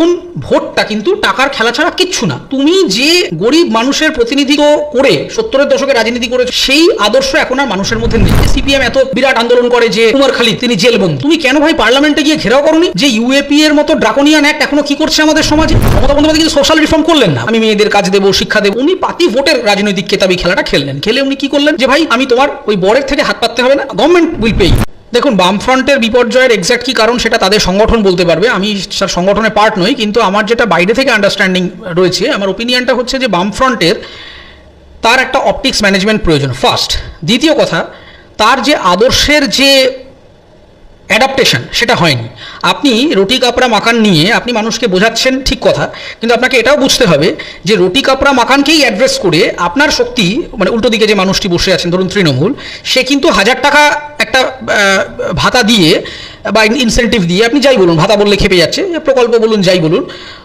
এখন ভোটটা কিন্তু টাকার খেলা ছাড়া কিচ্ছু না। তুমি যে গরিব মানুষের প্রতিনিধিত্ব করে, সত্তরের দশকে রাজনীতি করেছ, সেই আদর্শ এখন আর মানুষের মধ্যে নেই। সিপিএম এত বিরাট আন্দোলন করে যে কুমার খালিদ, তিনি জেল জেলবন্দি তুমি কেন ভাই পার্লামেন্টে গিয়ে ঘেরাও করনি যে ইউএপি এর মতো ড্রাকোনিয়ান অ্যাক্ট এখনও কি করছে আমাদের সমাজে? মমতা বন্দ্যোপাধ্যায় কিন্তু সোশ্যাল রিফর্ম করলেন না। আমি মেয়েদের কাজ দেবো, শিক্ষা দেবো। উনি পাতি ভোটের রাজনৈতিক কেতাবি খেলাটা খেললেন। খেলে উনি কি করলেন? যে ভাই, আমি তোমার ওই বরের থেকে হাত পাততে হবে না গভর্নমেন্ট উইল পে দেখুন, বামফ্রন্টের বিপর্যয়ের এক্স্যাক্ট কি কারণ সেটা তাদের সংগঠন বলতে পারবে। আমি তার সংগঠনের পার্ট নই, কিন্তু আমার যেটা বাইরে থেকে আন্ডারস্ট্যান্ডিং রয়েছে, আমার ওপিনিয়নটা হচ্ছে যে বামফ্রন্টের তার একটা অপটিক্স ম্যানেজমেন্ট প্রয়োজন। ফার্স্ট দ্বিতীয় কথা, তার যে আদর্শের যে অ্যাডাপ্টেশন সেটা হয়নি। আপনি রুটি, কাপড়া মাকান নিয়ে আপনি মানুষকে বোঝাচ্ছেন ঠিক কথা, কিন্তু আপনাকে এটাও বুঝতে হবে যে রুটি, কাপড়া মাকানকেই অ্যাড্রেস করে আপনার শক্তি মানে উল্টো দিকে যে মানুষটি বসে আছেন, ধরুন তৃণমূল, সে কিন্তু হাজার টাকা একটা ভাতা দিয়ে বা ইনসেন্টিভ দিয়ে, আপনি যাই বলুন, ভাতা বললে খেপে যাচ্ছে, প্রকল্প বলুন, যাই বলুন,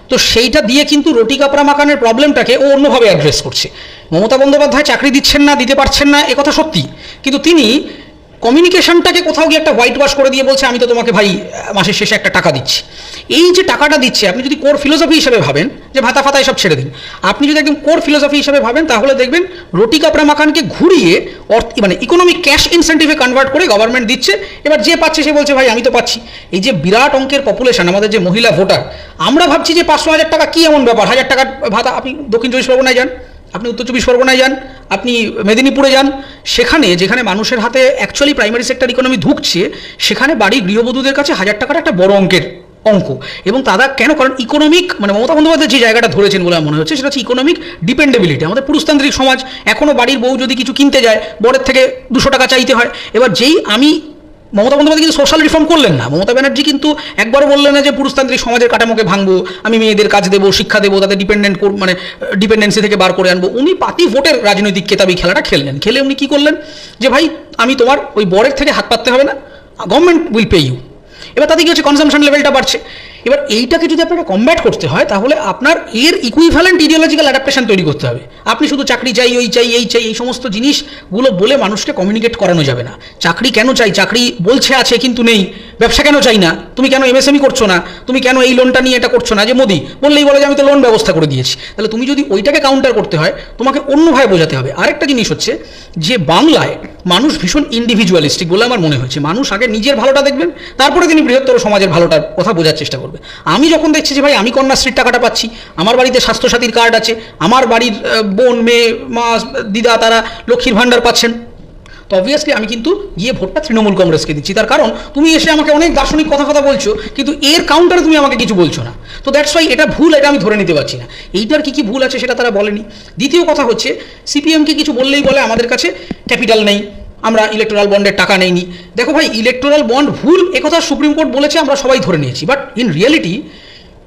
তো সেইটা দিয়ে কিন্তু রুটি কাপড়া মাকানের প্রবলেমটাকে ও অন্যভাবে অ্যাড্রেস করছে। মমতা বন্দ্যোপাধ্যায় চাকরি দিচ্ছেন না, দিতে পারছেন না একথা কথা সত্যি। কিন্তু তিনি কমিউনিকেশনটাকে কোথাও গিয়ে একটা হোয়াইট ওয়াশ করে দিয়ে বলছে, আমি তো তোমাকে ভাই, মাসের শেষে একটা টাকা দিচ্ছি। এই যে টাকাটা দিচ্ছে, আপনি যদি কোর ফিলোসফি হিসেবে ভাবেন, যে ভাতা ফাতা এসব ছেড়ে দিন, আপনি যদি একদম কোর ফিলোসফি হিসেবে ভাবেন, তাহলে দেখবেন রুটি কাপড়া মাখানকে ঘুরিয়ে অর্থ মানে ইকোনমিক ক্যাশ ইনসেন্টিভে কনভার্ট করে গভর্নমেন্ট দিচ্ছে। এবার যে পাচ্ছে, সে বলছে, ভাই, আমি তো পাচ্ছি। এই যে বিরাট অঙ্কের পপুলেশন আমাদের যে মহিলা ভোটার আমরা ভাবছি যে পাঁচশো হাজার টাকা কি এমন ব্যাপার? হাজার টাকার ভাতা, আপনি দক্ষিণ চব্বিশ পরগনায় যান। আপনি উত্তর চব্বিশ পরগনায় যান, আপনি মেদিনীপুরে যান, সেখানে যেখানে মানুষের হাতে অ্যাকচুয়ালি প্রাইমারি সেক্টর ইকোনমি ঢুকছে, সেখানে বাড়ির গৃহবধূদের কাছে হাজার টাকার একটা বড় অঙ্কের অঙ্ক। এবং তারা কেন? কারণ ইকোনমিক মানে মমতা বন্দ্যোপাধ্যায় যে জায়গাটা ধরেছেন বলে মনে হচ্ছে, সেটা হচ্ছে ইকোনমিক ডিপেন্ডেবিলিটি আমাদের পুরুষতান্ত্রিক সমাজ এখনও বাড়ির বউ যদি কিছু কিনতে যায়, বরের থেকে দুশো টাকা চাইতে হয়। এবার যেই আমি মমতা বন্দ্যোপাধ্যায় কিন্তু সোশ্যাল রিফর্ম করলেন না। মমতা ব্যানার্জি কিন্তু একবারও বললেন না যে, পুরুষতান্ত্রিক সমাজের কাঠামোকে ভাঙবো, আমি মেয়েদের কাজ দেবো, শিক্ষা দেবো, তাদের ডিপেন্ডেন্ট মানে ডিপেন্ডেন্সি থেকে বার করে আনব। উনি পাতি ভোটের রাজনৈতিক কেতাবি খেলাটা খেললেন। খেলে উনি কী করলেন? যে, ভাই, আমি তোমার ওই বরের থেকে হাত পাততে হবে না গভর্নমেন্ট উইল পে ইউ এবার তাদের কি হচ্ছে? কনজামশন লেভেলটা বাড়ছে। এবার এইটাকে যদি আপনাকে কমব্যাট করতে হয়, তাহলে আপনার এর ইকুইভ্যালেন্ট ইডিওলজিক্যাল অ্যাডাপ্টেশন তৈরি করতে হবে। আপনি শুধু চাকরি চাই, ওই চাই, এই চাই, এই সমস্ত জিনিসগুলো বলে মানুষকে কমিউনিকেট করানো যাবে না। চাকরি কেন চাই? চাকরি বলছে, আছে, কিন্তু নেই। ব্যবসা কেন চাই না? তুমি কেন এমএসএমই করছ না? তুমি কেন এই লোনটা নিয়ে এটা করছ না? যে মোদি, বললেই বলে যে আমি তো লোন ব্যবস্থা করে দিয়েছি। তাহলে তুমি যদি ওইটাকে কাউন্টার করতে হয়, তোমাকে অন্যভাবে বোঝাতে হবে। আরেকটা জিনিস হচ্ছে যে বাংলায় মানুষ ভীষণ ইন্ডিভিজুয়ালিস্টিক বলে আমার মনে হয়েছে। মানুষ আগে নিজের ভালোটা দেখবেন, তারপরে তিনি বৃহত্তর সমাজের ভালোটার কথা বোঝার চেষ্টা করবে। আমি যখন দেখছি যে ভাই আমি কন্যাশ্রীর টাকাটা পাচ্ছি, আমার বাড়িতে স্বাস্থ্যসাথীর কার্ড আছে, আমার বাড়ির বোন, মেয়ে, মা, দিদা, তারা লক্ষ্মীর ভাণ্ডার পাচ্ছেন তো অবভিয়াসলি আমি কিন্তু গিয়ে ভোটটা তৃণমূল কংগ্রেসকে দিচ্ছি। তার কারণ, তুমি এসে আমাকে অনেক দার্শনিক কথা কথা বলছো, কিন্তু এর কাউন্টারে তুমি আমাকে কিছু বলছো না। তো দ্যাটস ওয়াই এটা ভুল, এটা আমি ধরে নিতে পারছি না। এইটার কি কি ভুল আছে সেটা তারা বলেনি। দ্বিতীয় কথা হচ্ছে সিপিএমকে কিছু বললেই বলে আমাদের কাছে ক্যাপিটাল নেই, আমরা ইলেকট্রাল বন্ডের টাকা নেইনি। দেখো ভাই ইলেকট্রাল বন্ড ভুল, একথা সুপ্রিম কোর্ট বলেছে, আমরা সবাই ধরে নিয়েছি। বাট ইন রিয়েলিটি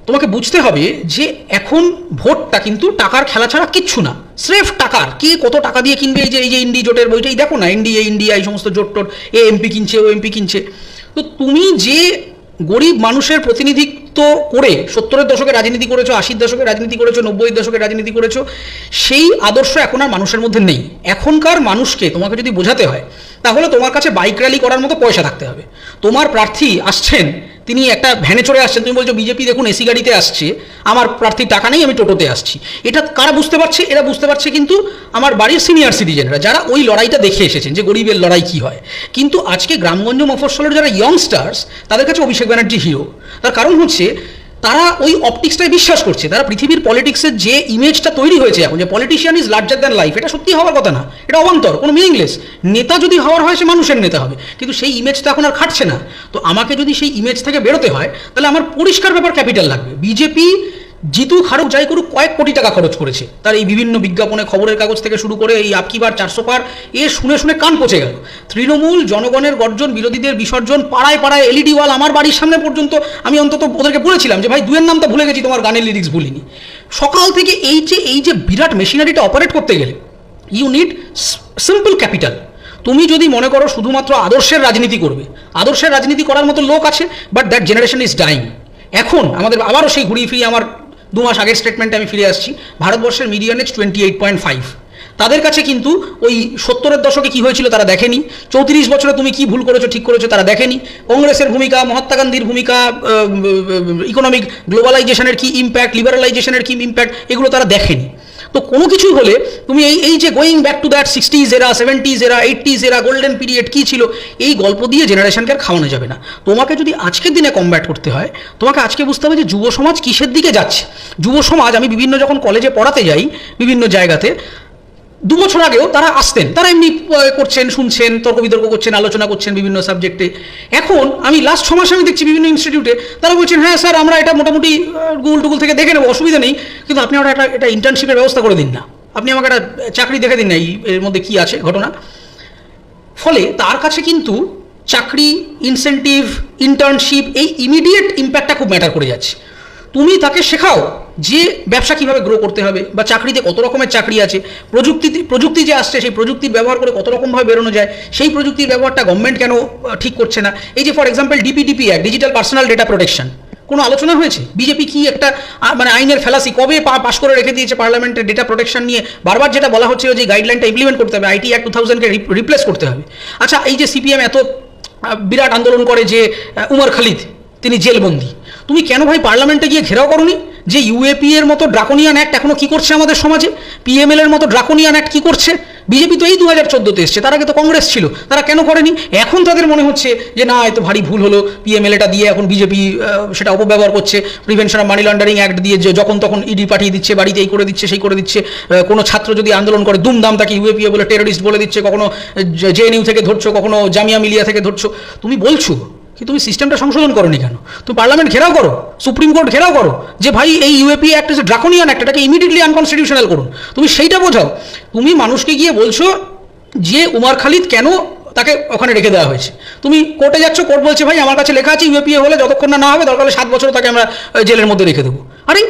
তোমাকে বুঝতে হবে যে এখন ভোটটা কিন্তু টাকার খেলা ছাড়া কিচ্ছু না। স্রেফ টাকার। কে কত টাকা দিয়ে কিনবে এই যে এই যে ইন্ডি জোটের বইটাই দেখো না ইন্ডি এ ইন্ডিয়া এই সমস্ত জোট টোট, এ এমপি কিনছে, ও এমপি কিনছে। তো তুমি যে গরিব মানুষের প্রতিনিধিত্ব করে, সত্তরের দশকে রাজনীতি করেছ, আশির দশকে রাজনীতি করেছ নব্বই দশকে রাজনীতি করেছ, সেই আদর্শ এখন আর মানুষের মধ্যে নেই। এখনকার মানুষকে তোমাকে যদি বোঝাতে হয়, তাহলে তোমার কাছে বাইক র্যালি করার মতো পয়সা থাকতে হবে। তোমার প্রার্থী আসছেন, তিনি একটা ভ্যানে চড়ে আসছেন, তুমি বলছো বিজেপি দেখুন এসি গাড়িতে আসছে, আমার প্রার্থীর টাকা নেই, আমি টোটোতে আসছি। এটা কারা বুঝতে পারছে? এরা বুঝতে পারছে কিন্তু আমার বাড়ির সিনিয়র সিটিজেনরা, যারা ওই লড়াইটা দেখে এসেছেন যে গরিবের লড়াই কী হয়। কিন্তু আজকে গ্রামগঞ্জ মফস্বলের যারা ইয়ংস্টার্স তাদের কাছে অভিষেক ব্যানার্জি হিরো তার কারণ হচ্ছে তারা ওই অপটিক্সটাই বিশ্বাস করছে। তারা পৃথিবীর পলিটিক্সের যে ইমেজটা তৈরি হয়েছে এখন, যে politician is larger than life এটা সত্যি হওয়ার কথা না। এটা অবান্তর, কোনো মিনিংলেস নেতা যদি হওয়ার হয়, সে মানুষের নেতা হবে। কিন্তু সেই ইমেজটা এখন আর খাটছে না। তো আমাকে যদি সেই ইমেজ থেকে বেরোতে হয়, তাহলে আমার পরিষ্কার ব্যাপার ক্যাপিটাল লাগবে। বিজেপি জিতু খারুক যাই করুক, কয়েক কোটি টাকা খরচ করেছে। তার এই বিভিন্ন বিজ্ঞাপনে খবরের কাগজ থেকে শুরু করে এই আপকি বার চারশো পার, এ শুনে শুনে কান পচে গেল। তৃণমূল, জনগণের গর্জন, বিরোধীদের বিসর্জন, পাড়ায় পাড়ায় এলইডি ওয়াল আমার বাড়ির সামনে পর্যন্ত। আমি অন্তত ওদেরকে বলেছিলাম যে, ভাই, দুয়ের নাম তো ভুলে গেছি, তোমার গানের লিরিক্স ভুলিনি। সকাল থেকে এই যে এই যে বিরাট মেশিনারিটা অপারেট করতে গেলে ইউ নিড সিম্পল ক্যাপিটাল তুমি যদি মনে করো শুধুমাত্র আদর্শের রাজনীতি করবে, আদর্শের রাজনীতি করার মতো লোক আছে but that generation is dying এখন আমাদের আবারও সেই ঘুরিয়ে ফিরিয়ে আমার দু মাস আগের স্টেটমেন্টে আমি ফিরে আসছি। ভারতবর্ষের median age twenty eight point five তাদের কাছে কিন্তু ওই সত্তরের দশকে কি হয়েছিল তারা দেখেনি। চৌত্রিশ বছরে তুমি কি ভুল করেছ, ঠিক করেছ তারা দেখেনি। কংগ্রেসের ভূমিকা, মহাত্মা গান্ধীর ভূমিকা ইকোনমিক গ্লোবালাইজেশনের কি ইম্প্যাক্ট লিবারালাইজেশনের কি ইম্প্যাক্ট এগুলো তারা দেখেনি। তো কোনো কিছুই হলে তুমি এই এই যে going back to that sixties এরা সেভেন্টিজ এরা এইটিজ এরা গোল্ডেন পিরিয়ড কী ছিল, এই গল্প দিয়ে জেনারেশনকে আর খাওয়ানো যাবে না। তোমাকে যদি আজকের দিনে কমব্যাট করতে হয়, তোমাকে আজকে বুঝতে হবে যে যুব সমাজ কিসের দিকে যাচ্ছে। যুব সমাজ আমি বিভিন্ন যখন কলেজে পড়াতে যাই বিভিন্ন জায়গাতে দু বছর আগেও তারা আসতেন। তারা এমনি করছেন, শুনছেন, তর্ক বিতর্ক করছেন, আলোচনা করছেন বিভিন্ন সাবজেক্টে। এখন আমি লাস্ট ছ মাসে আমি দেখছি বিভিন্ন ইনস্টিটিউটে তারা বলছেন হ্যাঁ স্যার, আমরা এটা মোটামুটি গুগল টুগুল থেকে দেখে নেব, অসুবিধা নেই। কিন্তু আপনি আমরা একটা এটা ইন্টার্নশিপের ব্যবস্থা করে দিন না। আপনি আমাকে একটা চাকরি দেখে দিন না এর মধ্যে কী আছে ঘটনা? ফলে তার কাছে কিন্তু চাকরি ইনসেন্টিভ ইন্টার্নশিপ এই ইমিডিয়েট ইম্প্যাক্টটা খুব ম্যাটার করে যাচ্ছে। তুমি তাকে শেখাও যে ব্যবসা কীভাবে গ্রো করতে হবে বা চাকরিতে কত রকমের চাকরি আছে, প্রযুক্তি প্রযুক্তি যে আসছে, সেই প্রযুক্তির ব্যবহার করে কত রকমভাবে বেরোনো যায়, সেই প্রযুক্তির ব্যবহারটা গভর্নমেন্ট কেন ঠিক করছে না? এই যে for example DPDP act digital personal data protection কোনো আলোচনা হয়েছে? বিজেপি কি একটা মানে আইনের ফেলাসি কবে পাশ করে রেখে দিয়েছে পার্লামেন্টের ডেটা প্রোটেকশন নিয়ে? বারবার যেটা বলা হচ্ছে যে গাইডলাইনটা ইমপ্লিমেন্ট করতে হবে আইটি অ্যাক্ট টু থাউজেন্ডকে রিপ্লেস করতে হবে। আচ্ছা এই যে সিপিএম এত বিরাট আন্দোলন করে যে উমর খালিদ, তিনি জেলবন্দি, তুমি কেন ভাই পার্লামেন্টে গিয়ে ঘেরাও করনি? যে ইউএপি এর মতো ড্রাকোনিয়ান অ্যাক্ট এখনও কি করছে আমাদের সমাজে? পিএমএল এর মতো ড্রাকোনিয়ান অ্যাক্ট কি করছে? বিজেপি তো এই দু হাজার চোদ্দোতে এসছে, তার আগে তো কংগ্রেস ছিল, তারা কেন করেনি? এখন তাদের মনে হচ্ছে যে না এত ভারী ভুল হলো পিএমএলএটা দিয়ে এখন বিজেপি সেটা অপব্যবহার করছে prevention of money laundering act দিয়ে যে যখন তখন ইডি পাঠিয়ে দিচ্ছে, বাড়িতে এই করে দিচ্ছে, সেই করে দিচ্ছে কোনো ছাত্র যদি আন্দোলন করে, দুমদাম তাকে ইউএপিএ বলে টেররিস্ট বলে দিচ্ছে, কখনো জেএনইউ থেকে ধরছো, কখনো জামিয়া মিলিয়া থেকে ধরছো। তুমি বলছো কি তুমি সিস্টেমটা সংশোধন করো কেন? তুমি পার্লামেন্ট ঘেরাও করো সুপ্রিম কোর্ট ঘেরাও করো, যে ভাই এই ইউএপি অ্যাক্ট যে ড্রাকোনিয়ান অ্যাক্ট এটাকে ইমিডিয়েটলি আনকনস্টিটিউশনাল করুন। তুমি সেইটা বোঝাও। তুমি মানুষকে গিয়ে বলছো যে উমার খালিদ কেন তাকে ওখানে রেখে দেওয়া হয়েছে? তুমি কোর্টে যাচ্ছ কোর্ট বলছে, ভাই, আমার কাছে লেখা আছে ইউএপিএ হলে যতক্ষণ না না হবে, দরকার হলে সাত বছর তাকে আমরা জেলের মধ্যে রেখে দেবো। আরে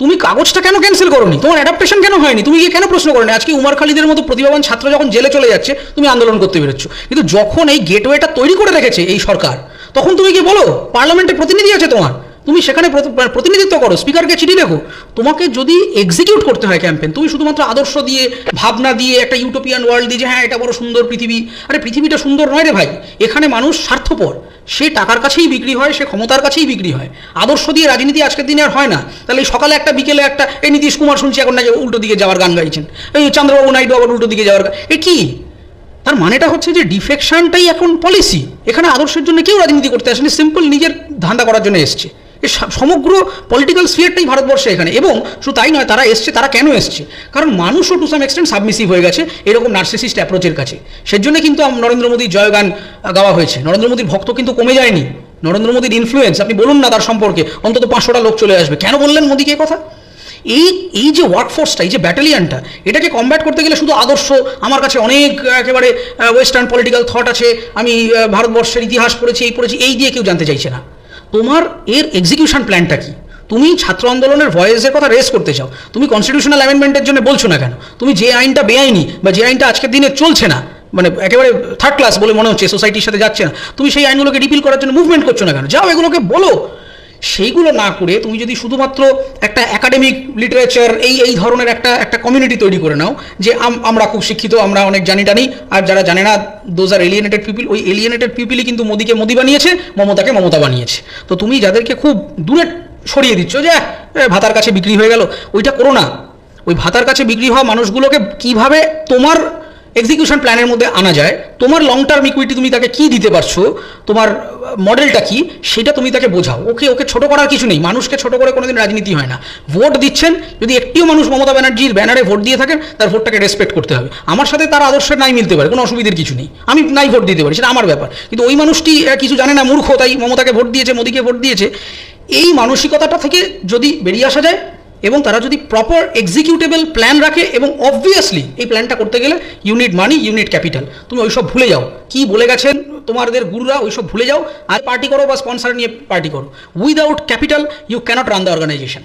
তুমি কাগজটা কেন ক্যান্সেল করোনি? তোমার অ্যাডাপ্টেশন কেন হয়নি? তুমি গিয়ে কেন প্রশ্ন করোনি? আজকে উমার খালিদের মতো প্রতিভাবান ছাত্র যখন জেলে চলে যাচ্ছে, তুমি আন্দোলন করতে বেরোচ্ছ। কিন্তু যখন এই গেটওয়েটা তৈরি করে রেখেছে এই সরকার, তখন তুমি কি বলো পার্লামেন্টে প্রতিনিধি আছে তোমার। তুমি সেখানে প্রতিনিধিত্ব করো স্পিকারকে চিঠি লেখো। তোমাকে যদি এক্সিকিউট করতে হয় ক্যাম্পেন তুমি শুধুমাত্র আদর্শ দিয়ে, ভাবনা দিয়ে, একটা ইউটোপিয়ান ওয়ার্ল্ড দিয়ে যে হ্যাঁ এটা বড় সুন্দর পৃথিবী। আরে, পৃথিবীটা সুন্দর নয় রে ভাই। এখানে মানুষ স্বার্থপর। সে টাকার কাছেই বিক্রি হয়, সে ক্ষমতার কাছেই বিক্রি হয়। আদর্শ দিয়ে রাজনীতি আজকের দিনে আর হয় না। তাহলে সকালে একটা, বিকেলে একটা, এই নীতিশ কুমার শুনছি এখন নাকি উল্টো দিকে যাওয়ার গান গাইছেন। এই চন্দ্রবাবু নাইডু আবার উল্টো দিকে যাওয়ার এ কি? তার মানেটা হচ্ছে যে ডিফেকশনটাই এখন পলিসি এখানে আদর্শের জন্য কেউ রাজনীতি করতে আসেনি সিম্পল নিজের ধান্দা করার জন্য এসছে। সমগ্র পলিটিক্যাল স্ফিয়ারটাই ভারতবর্ষে এখানে। এবং শুধু তাই নয়, তারা এসছে, তারা কেন এসছে? কারণ মানুষও টু সাম এক্সটেন্ট সাবমিসিভ হয়ে গেছে, এরকম নার্সিসিস্ট অ্যাপ্রোচের কাছে। সেজন্য কিন্তু নরেন্দ্র মোদীর জয়গান গাওয়া হয়েছে। নরেন্দ্র মোদীর ভক্ত কিন্তু কমে যায়নি। নরেন্দ্র মোদীর ইনফ্লুয়েন্স আপনি বলুন না তার সম্পর্কে, অন্তত পাঁচশোটা লোক চলে আসবে। কেন বললেন মোদীকে কথা? এই এই যে ওয়ার্কফোর্সটা এই যে ব্যাটালিয়ানটা এটাকে কমব্যাট করতে গেলে শুধু আদর্শ, আমার কাছে অনেক, একেবারে ওয়েস্টার্ন পলিটিক্যাল থট আছে। আমি ভারতবর্ষের ইতিহাস পড়েছি, এই পড়েছি, এই দিয়ে কেউ জানতে চাইছে না। তোমার এর এক্সিকিউশন প্ল্যানটা কি? তুমি ছাত্র আন্দোলনের ভয়েসের কথা রেস করতে চাও। তুমি কনস্টিটিউশনাল অ্যামেন্ডমেন্টের জন্য বলছো না কেন? তুমি যে আইনটা বেআইনি বা যে আইনটা আজকের দিনে চলছে না মানে একেবারে থার্ড ক্লাস বলে মনে হচ্ছে সোসাইটির সাথে যাচ্ছে না, তুমি সেই আইনগুলোকে রিপিল করার জন্য মুভমেন্ট করছ না কেন? যাও এগুলোকে বলো। সেইগুলো না করে তুমি যদি শুধুমাত্র একটা একাডেমিক লিটারেচার এই এই ধরনের একটা একটা কমিউনিটি তৈরি করে নাও যে আম- আমরা খুব শিক্ষিত, আমরা অনেক জানি টানি আর যারা জানে না দোজ আর এলিয়েনেটেড পিপিল ওই এলিয়েনেটেড পিপিলই কিন্তু মোদিকে মোদি বানিয়েছে, মমতাকে মমতা বানিয়েছে। তো তুমি যাদেরকে খুব দূরে সরিয়ে দিচ্ছ যে ভাতার কাছে বিক্রি হয়ে গেল ওইটা করো না। ওই ভাতার কাছে বিক্রি হওয়া মানুষগুলোকে কীভাবে তোমার এক্সিকিউশন প্ল্যানের মধ্যে আনা যায়। তোমার লং টার্ম ইকুইটি তুমি তাকে কি দিতে পারছ? তোমার মডেলটা কি? সেটা তুমি তাকে বোঝাও। ওকে ওকে ছোট করার কিছু নেই। মানুষকে ছোট করে কোনোদিন রাজনীতি হয় না। ভোট দিচ্ছেন, যদি একটিও মানুষ মমতা ব্যানার্জির ব্যানারে ভোট দিয়ে থাকেন, তার ভোটটাকে রেসপেক্ট করতে হবে। আমার সাথে তার আদর্শের নাই মিলতে পারে, কোনো অসুবিধার কিছু নেই। আমি নাই ভোট দিতে পারি, সেটা আমার ব্যাপার। কিন্তু ওই মানুষটি কিছু জানে না, মূর্খ, তাই মমতাকে ভোট দিয়েছে, মোদীকে ভোট দিয়েছে। এই মানসিকতাটা থেকে যদি বেরিয়ে আসা যায় এবং তারা যদি প্রপার এক্সিকিউটেবল প্ল্যান রাখে এবং অবভিয়াসলি এই প্ল্যানটা করতে গেলে ইউনিট মানি ইউনিট ক্যাপিটাল তুমি ওইসব ভুলে যাও। কি বলে গেছেন তোমাদের গুরুরা? ওইসব ভুলে যাও। আর পার্টি করো বা স্পন্সার নিয়ে পার্টি করো। Without capital you can't run the organisation